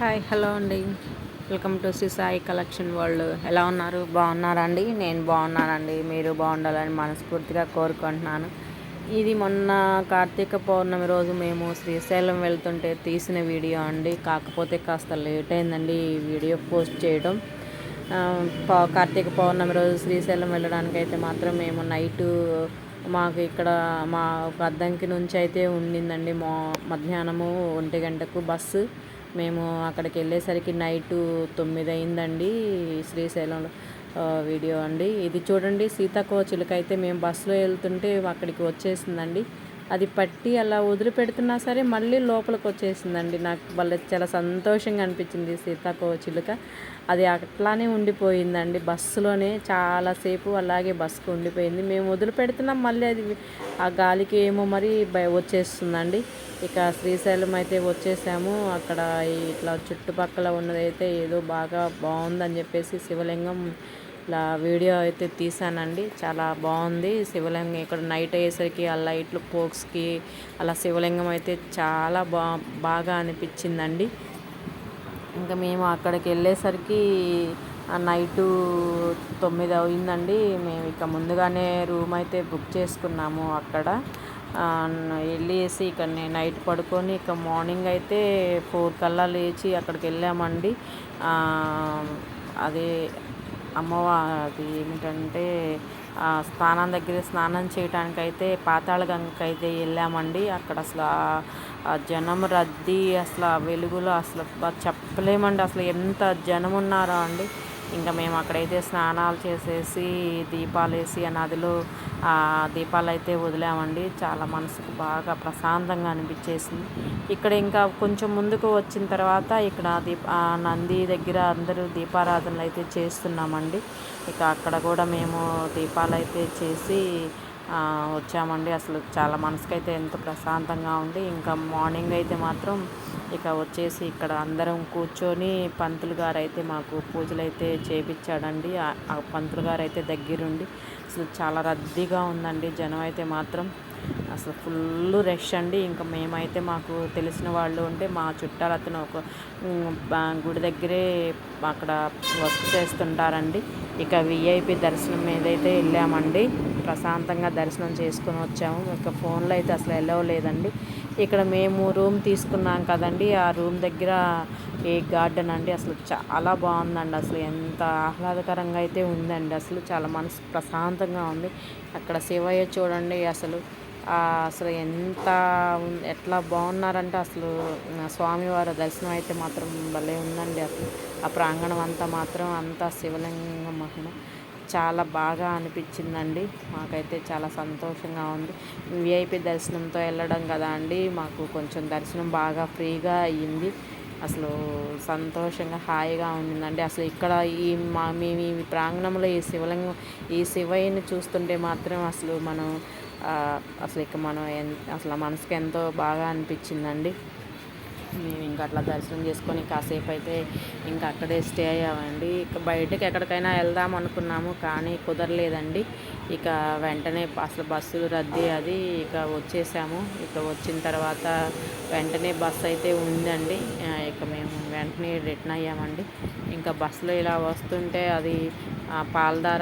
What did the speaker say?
Hi hello అండి. Welcome to Shri Sai collection world. ఎలా ఉన్నారు? బాగున్నారా అండి? నేను బాగున్నానండి. మీరు బాగుండాలని మనస్ఫూర్తిగా కోరుకుంటున్నాను. ఇది మొన్న కార్తీక పౌర్ణమి రోజు మేము శ్రీశైలం వెళ్తుంటే తీసిన వీడియో అండి. కాకపోతే కాస్త లేట్ అయిందండి ఈ వీడియో పోస్ట్ చేయడం. పౌ- కార్తీక పౌర్ణమి రోజు శ్రీశైలం వెళ్ళడానికి అయితే మాత్రం మేము నైటు మాకు ఇక్కడ మా అద్దంకి నుంచి అయితే ఉండిందండి. మా మధ్యాహ్నము ఒంటి గంటకు బస్సు. మేము అక్కడికి వెళ్ళేసరికి నైటు తొమ్మిది అయిందండి శ్రీశైలంలో వీడియో అండి. ఇది చూడండి సీతాకో చిలుక అయితే మేము బస్సులో వెళ్తుంటే అక్కడికి వచ్చేసిందండి. అది పట్టి అలా వదిలిపెడుతున్నా సరే మళ్ళీ లోపలికి వచ్చేసిందండి నాకు వాళ్ళ చాలా సంతోషంగా అనిపించింది సీతాకో చిలుక. అది అట్లానే ఉండిపోయిందండి. బస్సులోనే చాలాసేపు అలాగే బస్సుకు ఉండిపోయింది. మేము వదిలిపెడుతున్నాం మళ్ళీ అది ఆ గాలికి ఏమో మరి వచ్చేస్తుందండి. ఇక శ్రీశైలం అయితే వచ్చేసాము. అక్కడ ఇట్లా చుట్టుపక్కల ఉన్నదైతే ఏదో బాగా బాగుందని చెప్పేసి శివలింగం ఇలా వీడియో అయితే తీసానండి. చాలా బాగుంది. శివలింగం ఇక్కడ నైట్ అయ్యేసరికి ఆ లైట్లు పోక్స్కి అలా శివలింగం అయితే చాలా బా బాగా అనిపించిందండి. ఇంకా మేము అక్కడికి వెళ్ళేసరికి నైటు తొమ్మిది అయిందండి. మేము ఇక ముందుగానే రూమ్ అయితే బుక్ చేసుకున్నాము అక్కడ. వెళ్ళేసి ఇక్కడ నేను నైట్ పడుకొని ఇక మార్నింగ్ అయితే ఫోర్ కల్లా లేచి అక్కడికి వెళ్ళామండి. అదే అమ్మవారి అది ఏమిటంటే స్నానం దగ్గర స్నానం చేయడానికి అయితే పాతాళ గంగకి అయితే వెళ్ళామండి. అక్కడ అసలు జనం రద్దీ అసలు వెలుగులో అసలు చెప్పలేమండి. అసలు ఎంత జనం ఉన్నారో అండి. ఇంకా మేము అక్కడైతే స్నానాలు చేసేసి దీపాలు వేసి ఆ నదిలో దీపాలు అయితే వదిలామండి. చాలా మనసుకు బాగా ప్రశాంతంగా అనిపించేసింది. ఇక్కడ ఇంకా కొంచెం ముందుకు వచ్చిన తర్వాత ఇక్కడ దీప నంది దగ్గర అందరూ దీపారాధనలు అయితే చేస్తున్నామండి. ఇక అక్కడ కూడా మేము దీపాలు అయితే చేసి వచ్చామండి. అసలు చాలా మనసుకైతే ఎంతో ప్రశాంతంగా ఉంది. ఇంకా మార్నింగ్ అయితే మాత్రం ఇక వచ్చేసి ఇక్కడ అందరం కూర్చొని పంతులు గారు అయితే మాకు పూజలు అయితే చేపించాడండి ఆ ఆ పంతులు గారు అయితే దగ్గరుండి. అసలు చాలా రద్దీగా ఉందండి జనం అయితే మాత్రం. అసలు ఫుల్ రష్ అండి. ఇంకా మేమైతే మాకు తెలిసిన వాళ్ళు ఉంటే మా చుట్టాలు అతను ఒక గుడి దగ్గరే అక్కడ వర్క్ చేస్తుంటారండి. ఇక విఐపి దర్శనం మీద అయితే వెళ్ళామండి. ప్రశాంతంగా దర్శనం చేసుకొని వచ్చాము. ఇక ఫోన్లో అయితే అసలు ఎలవ్ లేదండి. ఇక్కడ మేము రూమ్ తీసుకున్నాం కదండి. ఆ రూమ్ దగ్గర ఏ గార్డెన్ అండి. అసలు చాలా బాగుందండి. అసలు ఎంత ఆహ్లాదకరంగా అయితే ఉందండి. అసలు చాలా మనసు ప్రశాంతంగా ఉంది. అక్కడ శివయ్య చూడండి అసలు. అసలు ఎంత ఎట్లా బాగున్నారంటే అసలు స్వామివారి దర్శనం అయితే మాత్రం భలే ఉందండి అసలు. ఆ ప్రాంగణం అంతా మాత్రం అంతా శివలింగ మహిమ. చాలా బాగా అనిపించిందండి. మాకైతే చాలా సంతోషంగా ఉంది. విఐపి దర్శనంతో వెళ్ళడం కదా అండి. మాకు కొంచెం దర్శనం బాగా ఫ్రీగా అయ్యింది. అసలు సంతోషంగా హాయిగా ఉండిందండి. అసలు ఇక్కడ ఈ మా మేము ఈ ప్రాంగణంలో ఈ శివలింగం ఈ శివయ్యని చూస్తుంటే మాత్రం అసలు మనం అసలు ఇక మనం ఎన్ అసలు మనసుకి ఎంతో బాగా అనిపించిందండి. మేము ఇంకా అట్లా దర్శనం చేసుకొని కాసేపు అయితే ఇంకా అక్కడే స్టే అయ్యామండి. ఇక బయటకి ఎక్కడికైనా వెళ్దాం అనుకున్నాము కానీ కుదరలేదండి. ఇక వెంటనే అసలు బస్సులు రద్దీ అది ఇక వచ్చేసాము. ఇక వచ్చిన తర్వాత వెంటనే బస్సు అయితే ఉందండి. ఇక మేము వెంటనే రిటర్న్ అయ్యామండి. ఇంకా బస్సులో ఇలా వస్తుంటే అది ఆ, పాలధార